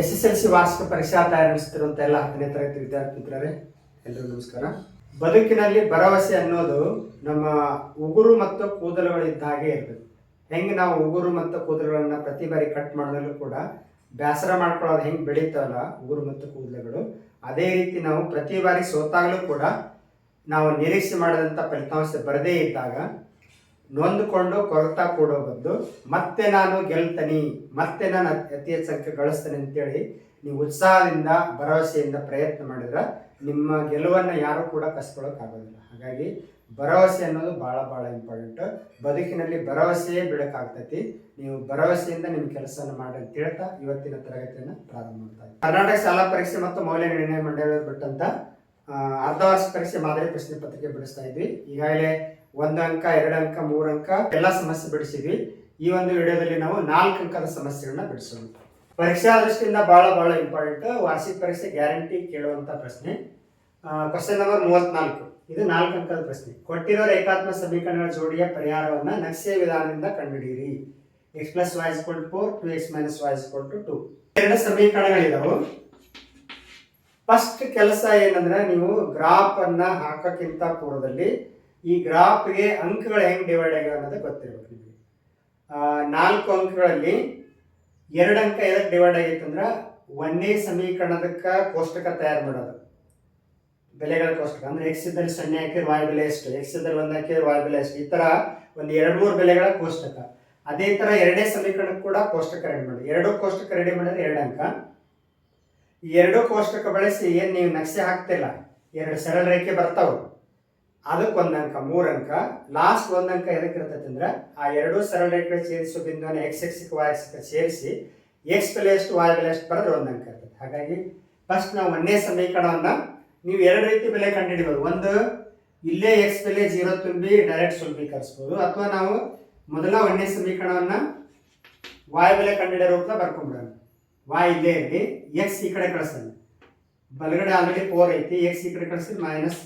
S S L C ವಾರ್ಷಿಕ ಪರೀಕ್ಷಾ ತಯಾರಿ ಎಲ್ಲ ಹತ್ತನೇ ತರಗತಿ ವಿದ್ಯಾರ್ಥಿ ಮಿತ್ರರೇ ಎಲ್ಲರಿಗೂ ನಮಸ್ಕಾರ. ಬದುಕಿನಲ್ಲಿ ಭರವಸೆ ಅನ್ನೋದು ನಮ್ಮ ಉಗುರು ಮತ್ತು ಕೂದಲುಗಳಿದ್ದಾಗೆ ಇರಬೇಕು. ಹೆಂಗೆ ನಾವು ಉಗುರು ಮತ್ತು ಕೂದಲುಗಳನ್ನು ಪ್ರತಿ ಬಾರಿ ಕಟ್ ಮಾಡಿದಲ್ಲೂ ಕೂಡ ಬೇಸರ ಮಾಡ್ಕೊಳ್ಳೋದು ಹೆಂಗೆ ಬೆಳೀತಾವಲ್ಲ ಉಗುರು ಮತ್ತು ಕೂದಲುಗಳು, ಅದೇ ರೀತಿ ನಾವು ಪ್ರತಿ ಬಾರಿ ಸೋತಾಗಲೂ ಕೂಡ ನಾವು ನಿರೀಕ್ಷೆ ಮಾಡಿದಂಥ ಫಲಿತಾಂಶ ಬರದೇ ಇದ್ದಾಗ ನೊಂದುಕೊಂಡು ಕೊರತಾ ಕೊಡೋ ಬಂದು ಮತ್ತೆ ನಾನು ಗೆಲ್ತೀನಿ, ಮತ್ತೆ ನಾನು ಅತಿ ಹೆಚ್ಚು ಸಂಖ್ಯೆ ಗಳಿಸ್ತೇನೆ ಅಂತೇಳಿ ನೀವು ಉತ್ಸಾಹದಿಂದ, ಭರವಸೆಯಿಂದ ಪ್ರಯತ್ನ ಮಾಡಿದ್ರೆ ನಿಮ್ಮ ಗೆಲುವನ್ನು ಯಾರೂ ಕೂಡ ಕಸ್ಕೊಳ್ಳೋಕ್ಕಾಗೋದಿಲ್ಲ ಹಾಗಾಗಿ ಭರವಸೆ ಅನ್ನೋದು ಭಾಳ ಭಾಳ ಇಂಪಾರ್ಟೆಂಟ್ ಬದುಕಿನಲ್ಲಿ ಭರವಸೆಯೇ ಬೆಳಕಾಗ್ತೈತಿ ನೀವು ಭರವಸೆಯಿಂದ ನಿಮ್ಮ ಕೆಲಸನ ಮಾಡಿ ಅಂತ ಹೇಳ್ತಾ ಇವತ್ತಿನ ತರಗತಿಯನ್ನು ಪ್ರಾರಂಭ ಮಾಡ್ತಾ. ಕರ್ನಾಟಕ ಶಾಲಾ ಪರೀಕ್ಷೆ ಮತ್ತು ಮೌಲ್ಯ ನಿರ್ಣಯ ಮಂಡಳಿ ಬಿಟ್ಟಂತ ಆ, ಅರ್ಧ ವಾರ್ಷಿಕ ಪರೀಕ್ಷೆ ಮಾದರಿ ಪ್ರಶ್ನೆ ಪತ್ರಿಕೆ ಬಿಡಿಸ್ತಾ ಇದ್ವಿ. ಈಗಾಗಲೇ ಒಂದು ಅಂಕ ಎರಡು ಅಂಕ ಮೂರು ಅಂಕ ಎಲ್ಲ ಸಮಸ್ಯೆ ಬಿಡಿಸಿದ್ವಿ. ಈ ಒಂದು ವಿಡಿಯೋದಲ್ಲಿ ನಾವು ನಾಲ್ಕು ಅಂಕದ ಸಮಸ್ಯೆಗಳನ್ನ ಬಿಡಿಸೋಣ. ಪರೀಕ್ಷಾ ದೃಷ್ಟಿಯಿಂದ ಬಹಳ ಬಹಳ ಇಂಪಾರ್ಟೆಂಟ್ ವಾರ್ಷಿಕ ಪರೀಕ್ಷೆ ಗ್ಯಾರಂಟಿ ಕೇಳುವಂತ ಪ್ರಶ್ನೆ. ಕ್ವಶನ್ ನಂಬರ್ ಮೂವತ್ನಾಲ್ಕು. ಇದು ನಾಲ್ಕು ಅಂಕದ ಪ್ರಶ್ನೆ. ಕೊಟ್ಟಿರೋ ರೇಖಾತ್ಮ ಸಮೀಕರಣಗಳ ಜೋಡಿಯ ಪರಿಹಾರವನ್ನ ನಕ್ಷೆ ವಿಧಾನದಿಂದ ಕಂಡುಹಿಡಿಯಿರಿ. X plus y is equal four two x minus y is equal two two ಎರಡು ಸಮೀಕರಣಗಳಿದಾವು. ಫಸ್ಟ್ ಕೆಲಸ ಏನಂದ್ರೆ ನೀವು ಗ್ರಾಫ್ ಅನ್ನ ಹಾಕೋಕ್ಕಿಂತ ಪೂರ್ವದಲ್ಲಿ ಈ ಗ್ರಾಫ್ಗೆ ಅಂಕಗಳು ಹೆಂಗೆ ಡಿವೈಡ್ ಆಗ್ಯಾವ ಅನ್ನೋದು ಗೊತ್ತಿರಬೇಕು ನಿಮಗೆ. ನಾಲ್ಕು ಅಂಕಗಳಲ್ಲಿ ಎರಡು ಅಂಕ ಎದಕ್ಕೆ ಡಿವೈಡ್ ಆಗಿತ್ತು ಅಂದ್ರೆ ಒಂದೇ ಸಮೀಕರಣದಕ್ಕೆ ಕೋಷ್ಟಕ ತಯಾರು ಮಾಡೋದು. ಬೆಲೆಗಳ ಕೋಷ್ಟಕ, ಅಂದ್ರೆ ಎಕ್ಸ್ ಇದ್ದಲ್ಲಿ ಸೊನ್ನೆ ಹಾಕಿದ್ರೆ ವಾಯು ಬೆಲೆ ಎಷ್ಟು? ಎಕ್ಸ್ ಇದ್ದಲ್ಲಿ ಒಂದು ಹಾಕಿದ್ರೆ ವಾಯು ಬೆಲೆ ಎಷ್ಟು? ಈ ತರ ಒಂದು ಎರಡು ಮೂರು ಬೆಲೆಗಳ ಕೋಷ್ಟಕ. ಅದೇ ತರ ಎರಡೇ ಸಮೀಕರಣಕ್ಕೆ ಕೂಡ ಕೋಷ್ಟಕ ರೆಡಿ ಮಾಡಿ. ಎರಡು ಕೋಷ್ಟಕ ರೆಡಿ ಮಾಡಿದ್ರೆ ಎರಡು ಅಂಕ. ಎರಡು ಕೋಷ್ಟಕ ಬಳಸಿ ಏನು ನೀವು ನಕ್ಷೆ ಹಾಕ್ತಿಲ್ಲ? ಎರಡು ಸರಳ ರೇಖೆ ಬರ್ತಾವ. ಅದಕ್ಕೆ ಅಂಕ, ಮೂರ್ ಅಂಕ ಲಾಸ್ಟ್ ಒಂದ್ ಅಂಕ ಎದಕ್ಕೆ ಇರ್ತೈತೆ ಅಂದ್ರೆ ಆ ಎರಡು ಸರಳ ರೇಖೆ ಸೇರಿಸೋ ಬಿಂದುವನ್ನು ಎಕ್ಸ್ ಎಕ್ಸ್ ವೈ ಎಕ್ಸ್ ಸೇರಿಸಿ ಎಕ್ಸ್ ಬೆಲೆ ಎಷ್ಟು ವಾಯ್ ಬೆಲೆ ಎಷ್ಟು ಬರೆದ್ರೆ ಒಂದ್ ಅಂಕ ಇರ್ತದೆ ಹಾಗಾಗಿ ಫಸ್ಟ್ ನಾವು ಒಂದೇ ಸಮೀಕರಣವನ್ನ ನೀವು ಎರಡು ರೀತಿ ಬೆಲೆ ಕಂಡುಹಿಡಿಬೋದು. ಒಂದು, ಇಲ್ಲೇ ಎಕ್ಸ್ ಬೆಲೆ ಜೀರೋ ತುಂಬಿ ಡೈರೆಕ್ಟ್ ಸುಲಭೀಕರಿಸ್ಬೋದು ಅಥವಾ ನಾವು ಮೊದಲ ಒಂದೇ ಸಮೀಕರಣವನ್ನ ವಾಯ್ ಬೆಲೆ ಕಂಡುಹಿಡಿಯೋ ರೂಪದ ಬರ್ಕೊಂಡ್ಬಿಡೋಣ ವಾಯ್ ಇಲ್ಲೇ ಇರಲಿ ಎಕ್ಸ್ ಈ ಕಡೆ ಕಳಿಸೋಣ ಬಲಗಡೆ ಆಲ್ರೆಡಿ ಫೋರ್ ಐತಿ ಎಕ್ಸ್ ಈ ಕಡೆ ಕಳಿಸಿದ್ರೆ ಮೈನಸ್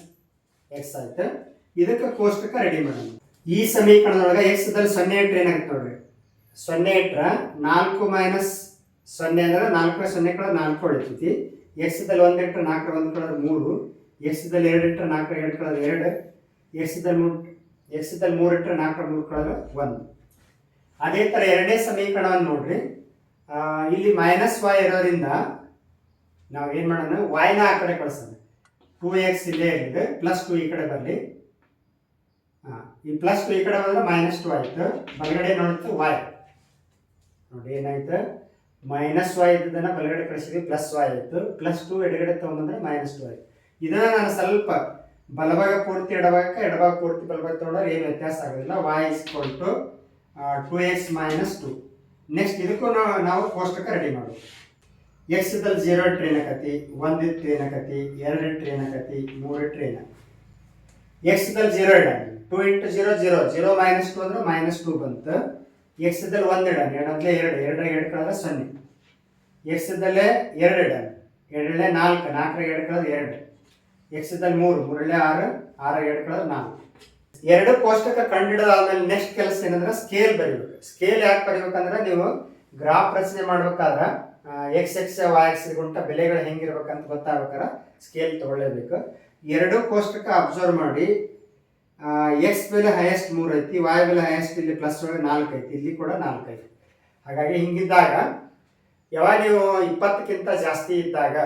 ಎಕ್ಸ್ ಆಯ್ತು. ಇದಕ್ಕೆ ಕೋಷ್ಟಕ ರೆಡಿ ಮಾಡೋಣ. ಈ ಸಮೀಕರಣದೊಳಗೆ ಎಕ್ಸ್ ದಲ್ಲಿ ಸೊನ್ನೆ ಇಟ್ಟರೆ ಏನಾಗುತ್ತೆ ನೋಡ್ರಿ? ಸೊನ್ನೆ ಇಟ್ಟರೆ ನಾಲ್ಕು ಮೈನಸ್ ಸೊನ್ನೆ ಅಂದ್ರೆ ನಾಲ್ಕು ಸೊನ್ನೆ ಕಳೆದ ನಾಲ್ಕು ಉಳಿತೈತಿ. ಎಕ್ಸ್ದಲ್ಲಿ ಒಂದು ಇಟ್ಟರೆ ನಾಲ್ಕರ ಒಂದು ಕಳೆದ ಮೂರು. ಎಕ್ಸ್ದಲ್ಲಿ ಎರಡು ಇಟ್ಟರೆ ನಾಲ್ಕರ ಎರಡು ಕಳೆದ ಎರಡು. ಎಕ್ಸ್ದಲ್ಲಿ ಮೂರು ಎಕ್ಸ್ದಲ್ಲಿ ಮೂರು ಇಟ್ಟರೆ ನಾಲ್ಕರ ಮೂರು ಕಳೆದ ಒಂದು. ಅದೇ ಥರ ಎರಡನೇ ಸಮೀಕರಣವನ್ನು ನೋಡ್ರಿ. ಇಲ್ಲಿ ಮೈನಸ್ ವೈ ಇರೋದ್ರಿಂದ ನಾವು ಏನು ಮಾಡೋಣ ವೈನ ಆ ಕಡೆ ಕಳಿಸೋಣ. ಟೂ ಎಕ್ಸ್ ಇಲ್ಲೇ ಇರಲಿದೆ ಪ್ಲಸ್ ಟು ಈ ಕಡೆ ಬರಲಿ. ಹಾಂ ಈ ಪ್ಲಸ್ ಟು ಈ ಕಡೆ ಬಂದ್ರೆ ಮೈನಸ್ ಟು ಆಯಿತು. ಬಲಗಡೆ ನೋಡಿತು ವೈ ನೋಡಿ, ಏನಾಯ್ತು? ಮೈನಸ್ ವೈ ಇದ್ದದನ್ನ ಬಲಗಡೆ ಕಳಿಸಿದ್ವಿ ಪ್ಲಸ್ ವೈ ಆಯಿತು. ಪ್ಲಸ್ ಟು ಎಡಗಡೆ ತೊಗೊಂಡ್ರೆ ಮೈನಸ್ ಟು ಆಯಿತು. ಇದನ್ನ ನಾನು ಸ್ವಲ್ಪ ಬಲಭಾಗ ಪೂರ್ತಿ, ಎಡಭಾಗಕ್ಕೆ, ಎಡಭಾಗ ಪೂರ್ತಿ ಬಲಭಾಗ ತೊಗೊಂಡ್ರೆ ಏನು ವ್ಯತ್ಯಾಸ ಆಗೋದಿಲ್ಲ. ವೈ ಇಸ್ಕೊಂಡು two x minus two next ಇದಕ್ಕೂ ನಾವು ನಾವು ಕೋಷ್ಟಕ ರೆಡಿ ಮಾಡೋದು. ಎಕ್ಸ್ ದಲ್ಲಿ ಜೀರೋ ಟ್ರೈನ್ ಏನಕತಿ ಒಂದು ಟ್ರೈನ್ ಏನಕತಿ ಎರಡು ಟ್ರೈನ್ ಏನಕತಿ ಮೂರು ಟ್ರೈನ್ ಎಕ್ಸ್ದಲ್ಲಿ ಜೀರೋ ಇಡೋಣ two into zero zero zero minus two ಅಂದ್ರೆ ಮೈನಸ್ ಟು ಬಂತು. ಎಕ್ಸ್ ಇದ್ದಲ್ಲಿ ಒಂದು ಇಡೋಣ ಎರಡಂದ್ರೆ ಎರಡು. ಎರಡರ ಎರಡು ಕಳೆದ್ರೆ ಸೊನ್ನೆ. ಎಕ್ಸ್ ಇದ್ದಲ್ಲೇ ಎರಡು ಇಡೋಣ ಎರಡರಲ್ಲೇ ನಾಲ್ಕು. ನಾಲ್ಕರ ಎರಡು ಕಳೆದ್ರೆ ಎರಡು. ಎಕ್ಸ್ ಇದ್ದಲ್ಲಿ ಮೂರು. ಮೂರಲ್ಲೇ ಆರು. ಆರ ಎರಡು ಕಳೆದ್ರೆ ನಾಲ್ಕು. ಎರಡು ಕೋಷ್ಟಕ ಕಂಡಿಡದಾದ್ಮೇಲೆ ನೆಕ್ಸ್ಟ್ ಕೆಲಸ ಏನಂದ್ರೆ ಸ್ಕೇಲ್ ಬರೀಬೇಕು. ಸ್ಕೇಲ್ ಯಾಕೆ ಬರೀಬೇಕಂದ್ರೆ ನೀವು ಗ್ರಾಫ್ ರಚನೆ ಮಾಡ್ಬೇಕಾದ್ರೆ ಎಕ್ಸ್ ಎಕ್ಸ್ ವೈ ಎಕ್ಸ್ ಗುಂಟ ಬೆಲೆಗಳು ಹೆಂಗಿರ್ಬೇಕಂತ ಗೊತ್ತಾಗ್ಬೇಕಾದ್ರೆ ಸ್ಕೇಲ್ ತಗೊಳ್ಳೇಬೇಕು. ಎರಡು ಕೋಷ್ಟಕ ಅಬ್ಸರ್ವ್ ಮಾಡಿ ಎಕ್ಸ್ ಬೆಲೆ ಹೈಯೆಸ್ಟ್ ಮೂರು ಐತಿ ವೈ ಬೆಲೆ ಹೈಯೆಸ್ಟ್ ಇಲ್ಲಿ ಪ್ಲಸ್ ಒಳಗೆ ನಾಲ್ಕು ಐತಿ, ಇಲ್ಲಿ ಕೂಡ ನಾಲ್ಕು ಐತಿ. ಹಾಗಾಗಿ ಹಿಂಗಿದ್ದಾಗ, ಯಾವಾಗ ನೀವು ಇಪ್ಪತ್ತಕ್ಕಿಂತ ಜಾಸ್ತಿ ಇದ್ದಾಗ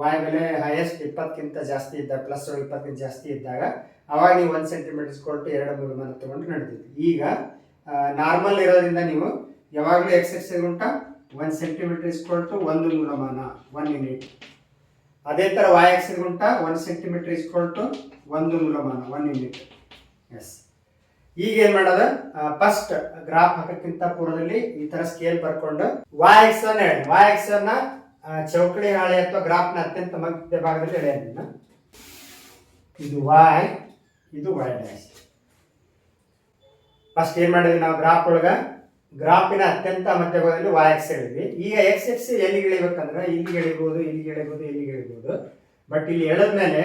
ವಾಯ್ ಬೆಲೆ ಹೈಯೆಸ್ಟ್ ಇಪ್ಪತ್ತಕ್ಕಿಂತ ಜಾಸ್ತಿ ಇದ್ದಾಗ ಪ್ಲಸ್ ಒಳಗೆ ಇಪ್ಪತ್ತಕ್ಕಿಂತ ಜಾಸ್ತಿ ಇದ್ದಾಗ ಅವಾಗ ನೀವು ಒಂದು ಸೆಂಟಿಮೀಟರ್ ಕೊಟ್ಟು ಎರಡು ಮೂರು ಮಾನ ತೊಗೊಂಡು ನಡೀತೈತಿ ಈಗ ನಾರ್ಮಲ್ ಇರೋದ್ರಿಂದ ನೀವು ಯಾವಾಗಲೂ ಎಕ್ಸ್ ಎಕ್ಸ್ ಗುಂಟ ಒಂದು ಸೆಂಟಿಮೀಟರ್ ಇಸ್ಕೊಳ್ತು ಒಂದು ಮೂಲಮಾನ ಒನ್ ಯೂನಿಟ್ ಅದೇ ಥರ ವಾಯ್ ಎಕ್ಸ್ ಉಂಟ? ಒಂದು ಸೆಂಟಿಮೀಟರ್ ಇಸ್ಕೊಳ್ತು ಒಂದು ಮೂಲಮಾನ ಒನ್ ಯೂನಿಟ್ ಎಸ್ ಈಗ ಏನ್ ಮಾಡೋದು? ಫಸ್ಟ್ ಗ್ರಾಫ್ ಹಾಕಕ್ಕಿಂತ ಪೂರ್ವದಲ್ಲಿ ಈ ತರ ಸ್ಕೇಲ್ ಬರ್ಕೊಂಡು ವಾಯ್ ಎಕ್ಸ್ ಅನ್ನ ಹೇಳಿ ವಾಯ್ ಎಕ್ಸ್ ಅನ್ನ ಆ, ಚೌಕಡಿ ಹಾಳೆ ಅಥವಾ ಗ್ರಾಫ್ನ ಅತ್ಯಂತ ಮಧ್ಯ ಭಾಗದಲ್ಲಿ ಎಳೆಯೋದನ್ನ ಇದು ವಾಯ್ ಇದು ವೈ ಡ್ಯಾಶ್ ಫಸ್ಟ್ ಏನು ಮಾಡಿದ್ವಿ ನಾವು? ಗ್ರಾಫ್ ಒಳಗ ಗ್ರಾಫಿನ ಅತ್ಯಂತ ಮಧ್ಯಭಾಗದಲ್ಲಿ ವೈ ಎಕ್ಸ್ ಹೇಳಿದ್ವಿ. ಈಗ ಎಕ್ಸ್ ಎಕ್ಸ್ ಎಲ್ಲಿಗೆ ಇಳಿಬೇಕಂದ್ರೆ ಇಲ್ಲಿಗೆ ಎಳಿಬೋದು ಇಲ್ಲಿಗೆ ಎಳಿಬೋದು ಇಲ್ಲಿ ಇಳಿಬೋದು ಬಟ್ ಇಲ್ಲಿ ಎಳೆದ್ಮೇಲೆ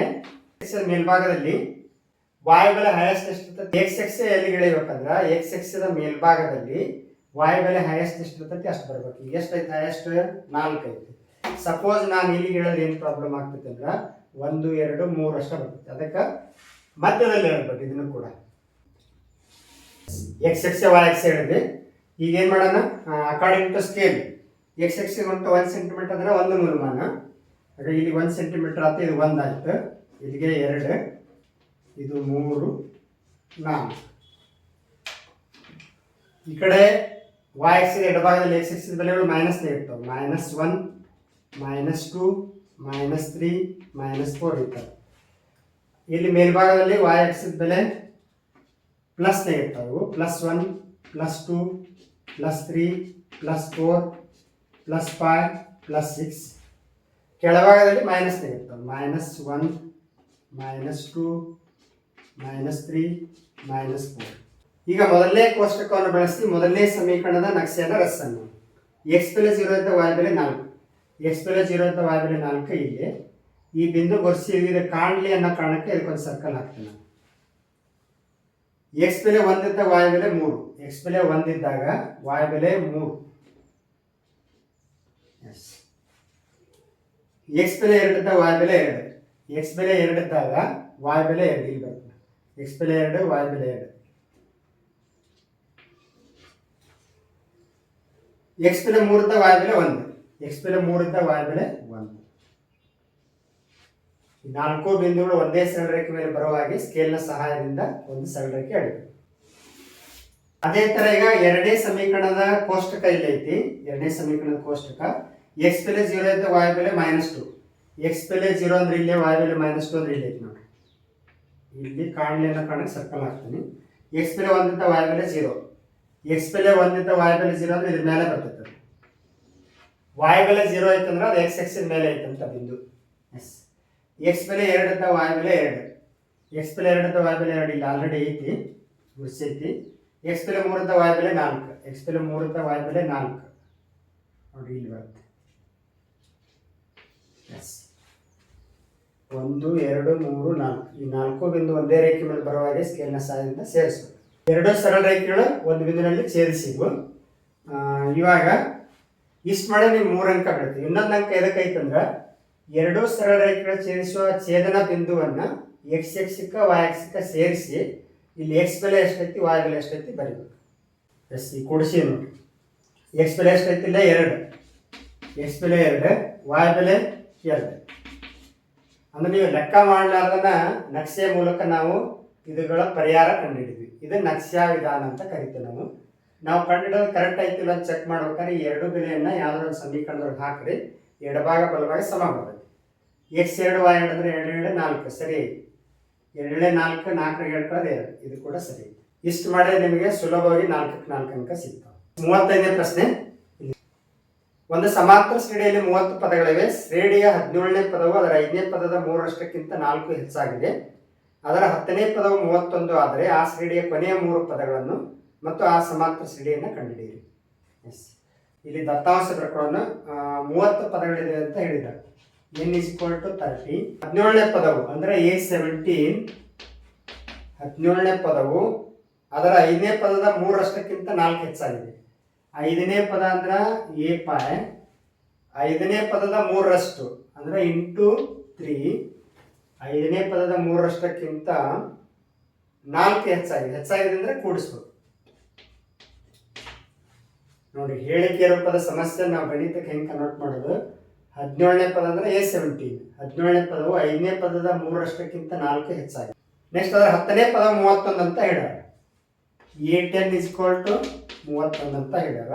ಎಕ್ಸ್ ಮೇಲ್ಭಾಗದಲ್ಲಿ ವಾಯುಬಲ ಹೈಯೆಸ್ಟ್ ಎಷ್ಟಿರ್ತೈತಿ ಎಕ್ಸ್ ಎಕ್ಸ್ ಎಲ್ಲಿಗೆ ಇಳಿಬೇಕಂದ್ರೆ ಎಕ್ಸ್ ಎಕ್ಸ್ ಮೇಲ್ಭಾಗದಲ್ಲಿ ವಾಯುಬಲ ಹೈಯೆಸ್ಟ್ ಎಷ್ಟಿರ್ತೈತಿ ಅಷ್ಟು ಬರ್ಬೇಕು. ಈಗ ಐತಿ ಹೈಯೆಸ್ಟ್ ನಾಲ್ಕು ಐತಿ. ಸಪೋಸ್ ನಾನು ಇಲ್ಲಿಗೆ ಹೇಳೋದು ಏನು ಪ್ರಾಬ್ಲಮ್ ಆಗ್ತೈತೆ ಅಂದ್ರೆ ಒಂದು, ಎರಡು, ಮೂರು ಅಷ್ಟೇ ಬರ್ತೈತೆ. ಅದಕ್ಕೆ ಮಧ್ಯದಲ್ಲಿ ಹೇಳ್ಬೇಕು, ಇದನ್ನು ಕೂಡ. ಎಕ್ಸ್ ಎಕ್ಸ್ ವೈ ಎಕ್ಸ್ ಹೇಳಿದ್ವಿ. ಈಗ ಏನು ಮಾಡೋಣ? According to scale x x ಹೊಂಟು ಒಂದು ಸೆಂಟಿಮೀಟರ್ ಅಂದ್ರೆ ಒಂದು ಮೂಲಮಾನ ಹಾಗೆ ಇಲ್ಲಿ ಒಂದು ಸೆಂಟಿಮೀಟರ್ ಆಯ್ತು, ಇದು ಒಂದಾಯ್ತು ಇಲ್ಲಿಗೆ ಎರಡು, ಇದು ಮೂರು, ನಾಲ್ಕು. ಈ ಕಡೆ ವಾಯ್ ಎಕ್ಸ್ ಎಡಭಾಗದಲ್ಲಿ ಎಕ್ಸ್ ಎಕ್ಸ್ ಬೆಲೆಗಳು ಮೈನಸ್ನೇ ಇರ್ತವೆ minus one minus two minus three minus four ಇರ್ತವೆ ಇಲ್ಲಿ ಮೇಲ್ಭಾಗದಲ್ಲಿ ವಾಯ್ ಎಕ್ಸ್ ಬೆಲೆ ಪ್ಲಸ್ನೇ ಇರ್ತವೆ plus one plus two plus three plus four plus five plus six ಕೆಳಭಾಗದಲ್ಲಿ ಮೈನಸ್ ಇರ್ತವೆ minus one minus two minus three minus four ಈಗ ಮೊದಲನೇ ಕೋಷ್ಟಕವನ್ನು ಬಳಸಿ ಮೊದಲನೇ ಸಮೀಕರಣದ ನಕ್ಷೆಯನ್ನು ರಸ್ಸನ್ನು ಎಕ್ಸ್ ಪ್ಲಸ್ ಜೀರೋ ಇದ್ದ ವಾಯ್ ಬೆಲೆ ನಾಲ್ಕು. ಎಕ್ಸ್ ಬೆಲೆ ಜೀರೋ ಇದ್ದ ವಾಯ್ ಬೆಲೆ ನಾಲ್ಕು ಇಲ್ಲಿ. ಈ ಬಿಂದು ಗೊರ್ಸಿ ಇದು ಕಾಣಲಿ ಅನ್ನೋ ಕಾರಣಕ್ಕೆ ಇದಕ್ಕೊಂದು ಸರ್ಕಲ್ ಹಾಕ್ತೀನಿ ನಾನು. ಎಕ್ಸ್ ಬೆಲೆ ಒಂದಿದ್ದ ವಾಯು ಬೆಲೆ ಮೂರು. ಎಕ್ಸ್ ಬೆಲೆ ಒಂದಿದ್ದಾಗ ವಾಯು ಬೆಲೆ ಮೂರು. ಎಸ್ ಎಕ್ಸ್ ಬೆಲೆ ಎರಡಿದ್ದ ವಾಯು ಬೆಲೆ ಎರಡು. ಎಕ್ಸ್ ಬೆಲೆ ಎರಡಿದ್ದಾಗ ವಾಯು ಬೆಲೆ ಎರಡು. ಇಲ್ಲಿ ಬರ್ತದೆ. ಎಕ್ಸ್ ಬೆಲೆ ಎರಡು ವಾಯು ಬೆಲೆ ಎರಡು. ಎಕ್ಸ್ ಬೆಲೆ ಮೂರಿದ್ದ ವಾಯು ಬೆಲೆ ಒಂದು. ಎಕ್ಸ್ ಬೆಲೆ ಮೂರಿದ್ದ ವಾಯು ಬೆಲೆ ಒಂದು. ನಾಲ್ಕು ಬಿಂದುಗಳು ಒಂದೇ ಸರಳ ರೇಖೆ ಮೇಲೆ ಬರುವ ಹಾಗೆ ಸ್ಕೇಲ್ನ ಸಹಾಯದಿಂದ ಒಂದು ಸರಳ ರೇಖೆ ಅಡಿಬೇಕು ಅದೇ ತರ ಈಗ ಎರಡನೇ ಸಮೀಕರಣದ ಕೋಷ್ಟಕ ಇಲ್ಲಿ ಐತಿ. ಎರಡನೇ ಸಮೀಕರಣದ ಕೋಷ್ಟಕ. ಎಕ್ಸ್ ಬೆಲೆ ಜೀರೋ ಐತೆ ವಾಯ್ ಬೆಲೆ ಮೈನಸ್ ಟು ಎಕ್ಸ್ ಬೆಲೆ ಜೀರೋ ಅಂದ್ರೆ ಇಲ್ಲೇ ವಾಯ್ ಬೆಲೆ ಮೈನಸ್ ಟು ಅಂದ್ರೆ ಇಲ್ಲಿ ಐತಿ ನೋಡಿ ಇಲ್ಲಿ ಕಾಣಲಿ ಅನ್ನೋ ಸರ್ಕಲ್ ಹಾಕ್ತೀನಿ. ಎಕ್ಸ್ ಬೆಲೆ ಒಂದಿಂದ ವಾಯ್ ಬೆಲೆ ಜೀರೋ ಎಕ್ಸ್ ಬೆಲೆ ಒಂದಿಂದ ವಾಯ್ ಬೆಲೆ ಜೀರೋ ಅಂದ್ರೆ ಇದ್ರ ಮೇಲೆ ಬರ್ತೈತೆ. ವಾಯ್ ಬೆಲೆ ಜೀರೋ ಐತಂದ್ರೆ ಅದು ಎಕ್ಸ್ ಎಕ್ಸ್ ಮೇಲೆ ಐತಂತ ಬಿಂದು. ಎಸ್ ಎಕ್ಸ್ ಬೆಲೆ ಎರಡತ್ತ ವಾಯ್ ಬೆಲೆ ಎರಡು. ಎಕ್ಸ್ ಬೆಲೆ ಎರಡತ್ತ ವಾಯ್ ಬೆಲೆ ಎರಡು ಇಲ್ಲಿ ಆಲ್ರೆಡಿ ಐತಿ ಗುರ್ಸೈತಿ ಎಕ್ಸ್ ಬೆಲೆ ಮೂರತ್ತ ವಾಯ್ ಬೆಲೆ ನಾಲ್ಕು. ಎಕ್ಸ್ ಬೆಲೆ ಮೂರತ್ತ ವಾಯ್ ಬೆಲೆ ನಾಲ್ಕು. ನೋಡಿ ಇಲ್ಲಿ ಬರುತ್ತೆ. ಎಸ್ ಒಂದು ಎರಡು ಮೂರು ನಾಲ್ಕು. ಈ ನಾಲ್ಕು ಬಿಂದು ಒಂದೇ ರೇಖೆ ಮೇಲೆ ಬರುವ ಹಾಗೆ ಸ್ಕೇಲ್ನ ಸಹಾಯದಿಂದ ಸೇರಿಸು. ಎರಡು ಸರಳ ರೇಖೆಗಳು ಒಂದು ಬಿಂದುನಲ್ಲಿ ಛೇದಿಸಿದ್ವು ಆ, ಇವಾಗ ಇಷ್ಟು ಮಾಡಿ ನೀವು ಮೂರು ಅಂಕ ಬಿಡ್ತೀವಿ ಇನ್ನೊಂದು ಅಂಕ ಎದಕ್ಕೆ ಐತಂದ್ರೆ ಎರಡು ಸರಳ ರೇಖೆಗಳು ಛೇದಿಸುವ ಛೇದನ ಬಿಂದುವನ್ನ ಎಕ್ಸ್ ಎಕ್ಸಿಕ್ಕ ವಾಯ್ ಎಕ್ಸಿಕ್ಕ ಸೇರಿಸಿ ಇಲ್ಲಿ ಎಕ್ಸ್ ಬೆಲೆ ಎಷ್ಟೈತಿ ವಾಯ್ ಬೆಲೆ ಎಷ್ಟೈತಿ ಬರಿಬೇಕು. ಎಸ್, ಈ ಕೊಡಿಸಿ ನೋಡಿ. ಎಕ್ಸ್ ಬೆಲೆ ಎಷ್ಟೈತಿ ಇಲ್ಲ, ಎರಡು. ಎಕ್ಸ್ ಬೆಲೆ ಎರಡು ವಾಯ್ ಬೆಲೆ ಎರಡು. ಅಂದ್ರೆ ನೀವು ಲೆಕ್ಕ ಮಾಡಲಾರ್ದನ ನಕ್ಷೆ ಮೂಲಕ ನಾವು ಇದುಗಳ ಪರಿಹಾರ ಕಂಡುಹಿಡಿದ್ವಿ ಇದು ನಕ್ಷಾ ವಿಧಾನ ಅಂತ ಕರಿತೀವಿ ನಾವು. ನಾವು ಕಂಡುಹಿಡೋದು ಕರೆಕ್ಟ್ ಐತಿಲ್ಲ ಅಂತ ಚೆಕ್ ಮಾಡ್ಬೇಕಾದ್ರೆ ಈ ಎರಡು ಬೆಲೆಯನ್ನು ಯಾವ್ದಾದ್ರು ಸಮೀಕರಣದವ್ರಿಗೆ ಹಾಕ್ರಿ. ಎಡಭಾಗ ಬಲಭಾಗ ಸಮ ಬರ್ತದೆ ಎಕ್ಸ್ ಎರಡು ವಾಯ್ ಎರಡು ಅಂದರೆ ಎರಡು ಎರಡು ನಾಲ್ಕು, ಸರಿ? ಎರಡೇ ನಾಲ್ಕು ನಾಲ್ಕು ಹೇಳ್ಕೊಳ್ಳೋದು ಎರಡು ಇದು ಕೂಡ ಸರಿ. ಇಷ್ಟು ಮಾಡಿದ್ರೆ ನಿಮಗೆ ಸುಲಭವಾಗಿ ನಾಲ್ಕಕ್ಕೆ ನಾಲ್ಕು ಅಂಕ ಸಿಗ್ತಾವೆ. ಮೂವತ್ತೈದನೇ ಪ್ರಶ್ನೆ. ಒಂದು ಸಮಾಂತರ ಶ್ರೇಣಿಯಲ್ಲಿ ಮೂವತ್ತು ಪದಗಳಿವೆ. ಶ್ರೇಣಿಯ ಹದಿನೇಳನೇ ಪದವು ಅದರ ಐದನೇ ಪದದ ಮೂರರಷ್ಟಕ್ಕಿಂತ ನಾಲ್ಕು ಹೆಚ್ಚಾಗಿದೆ. ಅದರ ಹತ್ತನೇ ಪದವು ಮೂವತ್ತೊಂದು ಆದರೆ ಆ ಶ್ರೇಣಿಯ ಕೊನೆಯ ಮೂರು ಪದಗಳನ್ನು ಮತ್ತು ಆ ಸಮಾಂತರ ಶ್ರೇಣಿಯನ್ನು ಕಂಡುಹಿಡಿಯಿರಿ. ಎಸ್ ಇಲ್ಲಿ ದತ್ತಾಂಶ ಪ್ರಕರಣ ಮೂವತ್ತು ಪದಗಳಿದೆ ಅಂತ ಹೇಳಿದ್ದಾರೆ. N is equal to thirty ಹದಿನೇಳನೇ ಪದವು ಅಂದರೆ ಎ ಸೆವೆಂಟೀನ್ ಹದಿನೇಳನೇ ಪದವು ಅದರ ಐದನೇ ಪದದ ಮೂರರಷ್ಟಕ್ಕಿಂತ ನಾಲ್ಕು ಹೆಚ್ಚಾಗಿದೆ. ಐದನೇ ಪದ ಅಂದ್ರೆ ಎ ಪಾಯ್ ಐದನೇ ಪದದ ಮೂರರಷ್ಟು ಅಂದ್ರೆ ಇಂಟು ತ್ರೀ ಐದನೇ ಪದದ ಮೂರರಷ್ಟಕ್ಕಿಂತ ನಾಲ್ಕು ಹೆಚ್ಚಾಗಿದೆ. ಹೆಚ್ಚಾಗಿದೆ ಅಂದ್ರೆ ಕೂಡಿಸ್ಬೇಕು ನೋಡಿ, ಹೇಳಿಕೆ ರೂಪದ ಸಮಸ್ಯೆ ನಾವು ಗಣಿತಕ್ಕೆ ಹೆಂಗೆ ಕನ್ವರ್ಟ್ ಮಾಡೋದು? ಹದಿನೇಳನೇ ಪದ ಅಂದ್ರೆ ಎ ಸೆವೆಂಟೀನ್ ಹದಿನೇಳನೇ ಪದವು ಐದನೇ ಪದದ ಮೂರಷ್ಟಕ್ಕಿಂತ ನಾಲ್ಕು ಹೆಚ್ಚಾಗಿದೆ. ನೆಕ್ಸ್ಟ್ ಅದರ ಹತ್ತನೇ ಪದ ಮೂವತ್ತೊಂದು ಅಂತ ಹೇಳ್ಯಾರ. ಎ ಟೆನ್ ಇಸ್ ಟು ಮೂವತ್ತೊಂದು ಅಂತ ಹೇಳ್ಯಾರ.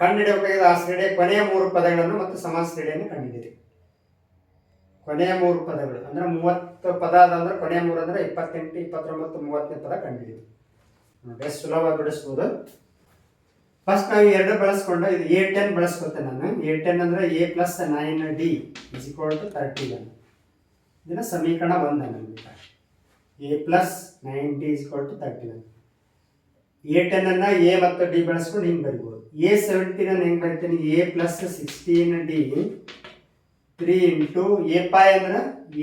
ಕಂಡುಹಿಡಿಯಬೇಕಾಗಿದೆ ಆ ಕ್ರೀಡೆ ಕೊನೆಯ ಮೂರು ಪದಗಳನ್ನು ಮತ್ತು ಸಮಾಸ ಕ್ರೀಡೆಯನ್ನು ಕಂಡಿದ್ದೀರಿ. ಕೊನೆಯ ಮೂರು ಪದಗಳು ಅಂದ್ರೆ ಮೂವತ್ತು ಪದ ಅದಂದ್ರೆ ಕೊನೆಯ ಮೂರು ಅಂದ್ರೆ ಇಪ್ಪತ್ತೆಂಟು, ಇಪ್ಪತ್ತೊಂಬತ್ತು, ಮೂವತ್ತನೇ ಪದ ಕಂಡಿದ್ದೀವಿ ಬೆಸ್ಟ್ ಸುಲಭ ಬಿಡಿಸ್ಬೋದು. ಫಸ್ಟ್ ನಾವು ಎರಡು ಬಳಸ್ಕೊಂಡು ಇದು ಎ ಟೆನ್ ಬಳಸ್ಕೊತೇನೆ ನಾನು. ಎ ಟೆನ್ ಅಂದ್ರೆ a plus nine d is equal to thirty one ಇದನ್ನ ಸಮೀಕರಣ ಬಂದ ನನಗೆ a plus nine d is equal to thirty one a ten ಅನ್ನ ಎ ಮತ್ತು ಡಿ ಬಳಸ್ಕೊಂಡು ಹಿಂಗೆ ಬರಿಬೋದು. ಎ ಸೆವೆಂಟೀನ್ ಅನ್ನ ಹೆಂಗೆ ಬರ್ತೀನಿ? A plus sixteen d three into a pi ಅಂದ್ರೆ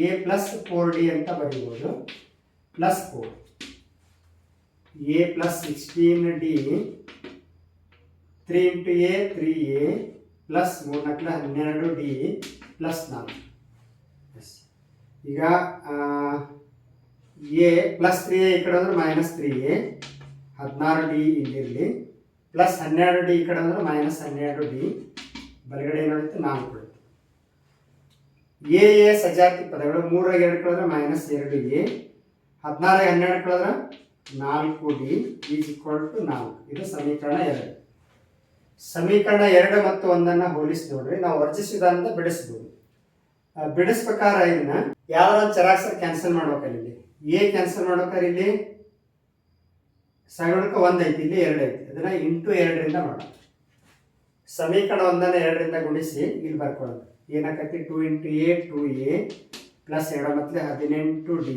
ಎ ಪ್ಲಸ್ ಫೋರ್ ಡಿ ಅಂತ ಬರಿಬೋದು. Plus four a plus sixteen d three into a three a plus ಮೂರು ನಾಲ್ಕಲ ಹನ್ನೆರಡು ಡಿ ಪ್ಲಸ್ ನಾಲ್ಕು. ಎಸ್ ಈಗ ಎ ಪ್ಲಸ್ ತ್ರೀ ಎ ಈ ಕಡೆ ಅಂದ್ರೆ ಮೈನಸ್ ತ್ರೀ ಎ ಹದಿನಾರು ಡಿ ಇಲ್ಲಿರಲಿ. ಪ್ಲಸ್ ಹನ್ನೆರಡು ಡಿ ಈ ಕಡೆ ಅಂದ್ರೆ ಮೈನಸ್ ಹನ್ನೆರಡು ಡಿ ಬಲಗಡೆ ಏನಾಗುತ್ತೆ ನಾಲ್ಕು ಬೀಳುತ್ತೆ ಎ ಎ ಸಜಾತಿ ಪದಗಳು ಮೂರಾಗ ಎರಡು ಕಳೆದ್ರೆ ಮೈನಸ್ ಎರಡು ಎ ಹದಿನಾರಾಗ ಹನ್ನೆರಡು ಕಳೆದ್ರೆ ನಾಲ್ಕು ಡಿ ಈಸ್ ಈಕ್ವಲ್ ಟು ನಾಲ್ಕು. ಇದು ಸಮೀಕರಣ ಎರಡು. ಸಮೀಕರಣ ಎರಡು ಮತ್ತು ಒಂದನ್ನು ಹೋಲಿಸಿ ನೋಡ್ರಿ. ನಾವು ವರ್ಜಿಸಿದಂತ ಬಿಡಿಸ್ಬೋದು. ಬಿಡಿಸ್ಬೇಕಾದ್ರೆ ಇದನ್ನ ಯಾವ್ದಾರ ಚರಾಕ್ಷರ ಕ್ಯಾನ್ಸಲ್ ಮಾಡ್ಬೇಕಾರೆ ಇಲ್ಲಿ. ಎ ಕ್ಯಾನ್ಸಲ್ ಮಾಡ್ಬೇಕಾರೆ ಇಲ್ಲಿ. ಸಗಣಕ್ಕೆ ಒಂದು ಐತಿ, ಇಲ್ಲಿ ಎರಡು ಐತಿ. ಅದನ್ನ ಇಂಟು ಎರಡರಿಂದ ಮಾಡೋಣ ಸಮೀಕರಣ ಒಂದನ್ನು ಎರಡರಿಂದ ಗುಣಿಸಿ ಇಲ್ಲಿ ಬರ್ಕೊಳ್ಳೋದು. ಏನಾಕತಿ two into a two a plus ಎರಡು ಮತ್ತೆ ಹದಿನೆಂಟು ಡಿ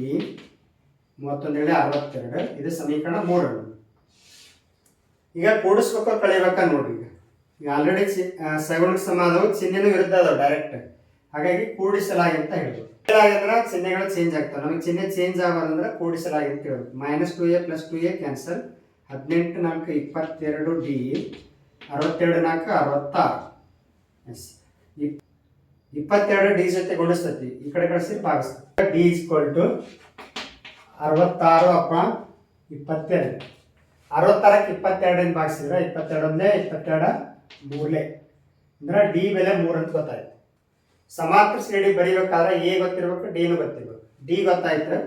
ಮೂವತ್ತೊಂದೇಳೆ ಅರವತ್ತೆರಡು. ಇದು ಸಮೀಕರಣ ಮೂರು ಈಗ ಕೂಡಿಸ್ಬೇಕು ಕಳಿಬೇಕ ನೋಡ್ರಿ ಈಗ. ಆಲ್ರೆಡಿ ಚಿ ಸಗುಣಕ್ಕೆ ಸಮಾನವು ಚಿಹ್ನೆನೂ ವಿರುದ್ಧ ಅದಾವ ಡೈರೆಕ್ಟ್ ಹಾಗಾಗಿ ಕೂಡಿಸಲಾಗಿ ಅಂತ ಹೇಳ್ಬೋದು. ಅಂದ್ರೆ ಚಿಹ್ನೆಗಳು ಚೇಂಜ್ ಆಗ್ತವೆ. ನಮಗೆ ಚಿಹ್ನೆ ಚೇಂಜ್ ಆಗೋದಂದ್ರೆ ಕೂಡಿಸಲಾಗಿ ಅಂತ ಹೇಳ್ಬೇಕು minus two a plus two a cancel ಹದಿನೆಂಟು ನಾಲ್ಕು ಇಪ್ಪತ್ತೆರಡು ಡಿ ಅರವತ್ತೆರಡು ನಾಲ್ಕು ಅರವತ್ತಾರು. ಇಪ್ಪತ್ತೆರಡು ಡಿ ಜೊತೆ ಗುಣಿಸ್ತತಿ. ಈ ಕಡೆ ಕಳಿಸಿ ಭಾಗಿಸ್ತದೆ ಡಿ ಇಸ್ಕ್ವಲ್ ಟು ಅರವತ್ತಾರು ಅಪ್ಪ ಇಪ್ಪತ್ತೆರಡು. ಅರವತ್ತಾರಕ್ಕೆ ಇಪ್ಪತ್ತೆರಡರಿಂದ ಭಾಗಿಸಿದ್ರೆ ಇಪ್ಪತ್ತೆರಡೊಂದೇ ಇಪ್ಪತ್ತೆರಡು ಮೂರಲೇ ಅಂದ್ರೆ ಡಿ ಬೆಲೆ ಮೂರು ಅಂತ ಗೊತ್ತಾಯ್ತು. ಸಮಾಂತರ ಶ್ರೇಣಿ ಬರೀಬೇಕಾದ್ರೆ ಎ ಗೊತ್ತಿರ್ಬೇಕು ಡಿನೂ ಗೊತ್ತಿರ್ಬೇಕು. ಡಿ ಗೊತ್ತಾಯ್ತು.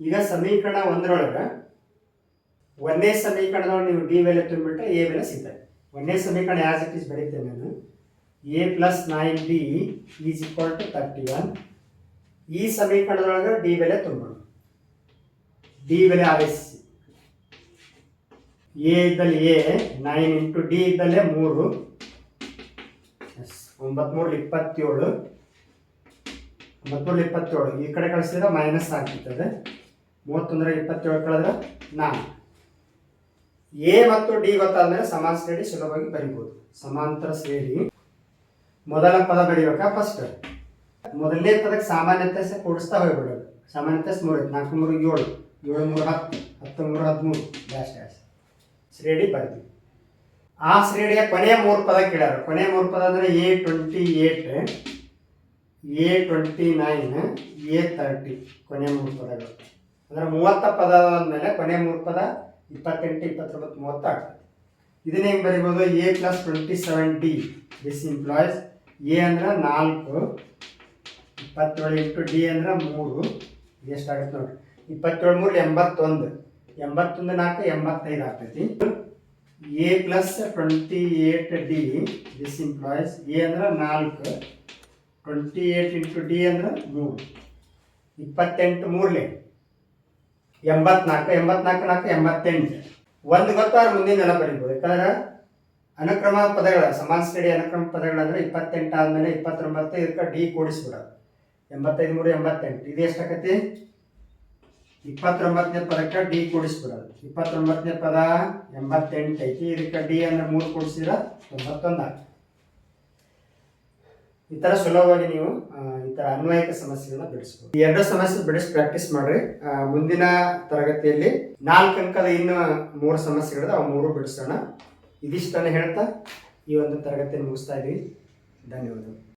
ಈಗ ಸಮೀಕರಣ ಒಂದರೊಳಗೆ ಒಂದೇ ಸಮೀಕರಣದೊಳಗೆ ನೀವು ಡಿ ಬೆಲೆ ತುಂಬಿಟ್ರೆ ಎ ಬೆಲೆ ಸಿಗ್ತದೆ. ಒಂದೇ ಸಮೀಕರಣ ಯಾಸ್ ಇಟ್ ಈಸ್ ಬರೀತೇನೆ ನಾನು. A plus nine d is equal to thirty one ಈ ಸಮೀಕರಣದೊಳಗೆ ಡಿ ಬೆಲೆ ತುಂಬೋಣ ಡಿ ಬೆಲೆ ಆರಿಸಿ ಎ ಇದ್ದಲ್ಲಿ ಎ ನೈನ್ ಇಂಟು ಡಿ ಇದ್ದಲ್ಲೇ ಮೂರು. ಒಂಬತ್ಮೂರು ಇಪ್ಪತ್ತೇಳು. ಒಂಬತ್ಮೂರು ಇಪ್ಪತ್ತೇಳು. ಈ ಕಡೆ ಕಳಿಸಿದ್ರೆ ಮೈನಸ್ ಆಗ್ತಿರ್ತದೆ ಮೂವತ್ತೊಂದರ ಇಪ್ಪತ್ತೇಳು ಕಳೆದ್ರೆ ನಾಲ್ಕು. ಎ ಮತ್ತು ಡಿ ಗೊತ್ತಾದ್ಮೇಲೆ ಸಮಾನ ಶ್ರೇಣಿ ಸುಲಭವಾಗಿ ಬರಿಬೋದು. ಸಮಾಂತರ ಶ್ರೇಣಿ ಮೊದಲ ಪದ ಬರೀಬೇಕಾ? ಫಸ್ಟ್ ಮೊದಲನೇ ಪದಕ್ಕೆ ಸಾಮಾನ್ಯತೆ ಕೊಡಿಸ್ತಾ ಹೋಗ್ಬಿಡೋದು. ಸಾಮಾನ್ಯತೆ ಮೂರು ನಾಲ್ಕು ಮೂರು ಏಳು. ಏಳು ಮೂರು ಹತ್ತು. ಹತ್ತು ಮೂರು ಹದಿಮೂರು. ಡ್ಯಾಶ್ ಡ್ಯಾಶ್ ಶ್ರೇಣಿ ಬರ್ತೀವಿ ಆ ಶ್ರೇಣಿಯ ಕೊನೆಯ ಮೂರು ಪದ ಕೇಳ್ಯಾರ ಕೊನೆಯ ಮೂರು ಪದ ಅಂದರೆ a twenty eight a twenty nine a thirty ಕೊನೆಯ ಮೂರು ಪದಗಳು. ಅಂದರೆ ಮೂವತ್ತ ಪದ ಆದಮೇಲೆ ಕೊನೆಯ ಮೂರು ಪದ ಇಪ್ಪತ್ತೆಂಟು, ಇಪ್ಪತ್ತೊಂಬತ್ತು, ಮೂವತ್ತು ಆಗ್ತದೆ. ಇದನ್ನ ಹೆಂಗೆ ಬರಿಬೋದು? A plus twenty seven d this implies a ಅಂದ್ರೆ ನಾಲ್ಕು, ಇಪ್ಪತ್ತೇಳು ಇಂಟು ಡಿ ಅಂದ್ರೆ ಮೂರು. ಎಷ್ಟಾಗುತ್ತೆ ನೋಡಿ ಇಪ್ಪತ್ತೇಳು ಮೂರು ಎಂಬತ್ತೊಂದು. ಎಂಬತ್ತೊಂದು ನಾಲ್ಕು, ಎಂಬತ್ತೈದು ಆಗ್ತೈತಿ. A plus twenty eight d this implies a ಅಂದ್ರೆ ನಾಲ್ಕು ಟ್ವೆಂಟಿ ಏಟ್ ಇಂಟು ಡಿ ಅಂದ್ರೆ ಮೂರು. ಇಪ್ಪತ್ತೆಂಟು ಮೂರಲೇ. ಎಂಬತ್ನಾಲ್ಕು ಎಂಬತ್ನಾಲ್ಕು ನಾಲ್ಕು, ಎಂಬತ್ತೆಂಟು. ಒಂದು ಗೊತ್ತಾದ್ರೆ ಮುಂದಿನ ನೆಲ ಬರಿಬೋದು. ಯಾಕಂದ್ರೆ ಅನುಕ್ರಮ ಪದಗಳ ಸಮಾಜ ಅನುಕ್ರಮ ಪದಗಳಂದ್ರೆ ಇಪ್ಪತ್ತೆಂಟು ಆದಮೇಲೆ ಇಪ್ಪತ್ತೊಂಬತ್ತು ಇದಕ್ಕೆ ಡಿ ಕೂಡಿಸ್ಬಿಡೋದು. ಎಂಬತ್ತೈದು ಮೂರು, ಎಂಬತ್ತೆಂಟು. ಇದು ಎಷ್ಟಾಕತಿ ಇಪ್ಪತ್ತೊಂಬತ್ತನೇ ಪದಕ್ಕೆ ಡಿ ಕೂಡಿಸ್ಬಿಡೋದು. ಇಪ್ಪತ್ತೊಂಬತ್ತನೇ ಪದ ಎಂಬತ್ತೆಂಟು ಐತಿ. ಇದಕ್ಕೆ ಡಿ ಅಂದ್ರೆ ಮೂರು ಕೂಡಿಸಿದ್ರೆ ತೊಂಬತ್ತೊಂದು ಈ ಥರ ಸುಲಭವಾಗಿ ನೀವು ಈ ಥರ ಅನ್ವಯಿಕ ಸಮಸ್ಯೆಗಳನ್ನ ಬಿಡಿಸ್ಬೋದು. ಎರಡು ಸಮಸ್ಯೆ ಬಿಡಿಸಿ ಪ್ರಾಕ್ಟೀಸ್ ಮಾಡ್ರಿ. ಮುಂದಿನ ತರಗತಿಯಲ್ಲಿ ನಾಲ್ಕು ಅಂಕದ ಇನ್ನು ಮೂರು ಸಮಸ್ಯೆಗಳಿದೆ. ಅವು ಮೂರು ಬಿಡಿಸೋಣ. ಇದಿಷ್ಟನ್ನು ಹೇಳ್ತಾ ಈ ಒಂದು ತರಗತಿಯನ್ನು ಮುಗಿಸ್ತಾ ಇದ್ದೀವಿ ಧನ್ಯವಾದಗಳು.